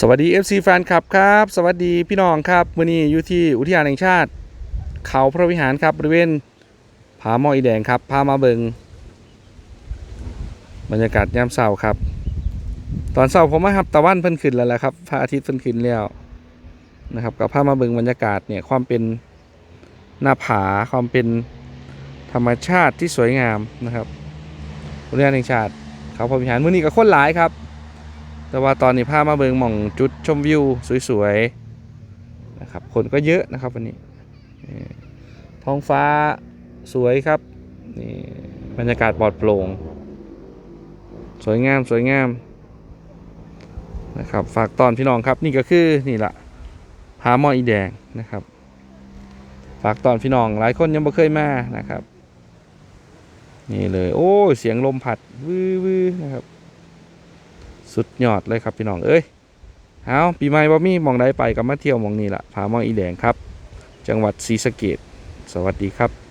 สวัสดี FC แฟนคลับครับ สวัสดีพี่น้องครับมื้อนี้อยู่ที่อุทยานแห่งชาติ เขาพระวิหารครับบริเวณผาหมออีแดงครับพามาเบิงบรรยากาศยามเช้าครับ ตอนเช้าผมมาครับตะวันเพิ่นขึ้นแล้วแหละครับพระอาทิตย์เพิ่นขึ้นแล้วนะครับกับพามาเบิงบรรยากาศเนี่ยความเป็นหน้าผาความเป็นธรรมชาติที่สวยงามนะครับอุทยานแห่งชาติ เขาพระวิหารมื้อนี้ก็คนหลายครับ แต่ว่าตอนนี้พามาเบิงหม่องจุดชมวิวสวยๆนะครับคนก็เยอะนะครับวันนี้ท้องฟ้าสวยครับนี่บรรยากาศปลอดโปร่ง สวยงามสวยงามนะครับฝากตอนพี่น้องครับนี่ก็คือนี่แหละผาหมออีแดงนะครับ ฝากตอนพี่น้องหลายคนยังไม่เคยมานะครับ นี่เลย โอ้เสียงลมพัดวื้อวื้อนะครับ สุดยอดเลยครับพี่น้องเอ้ยเอาปีใหม่บ่มีมองใดไปกับมาเที่ยวมองนี้ละผามองอีแดงครับ จังหวัดศรีสะเกดสวัสดีครับ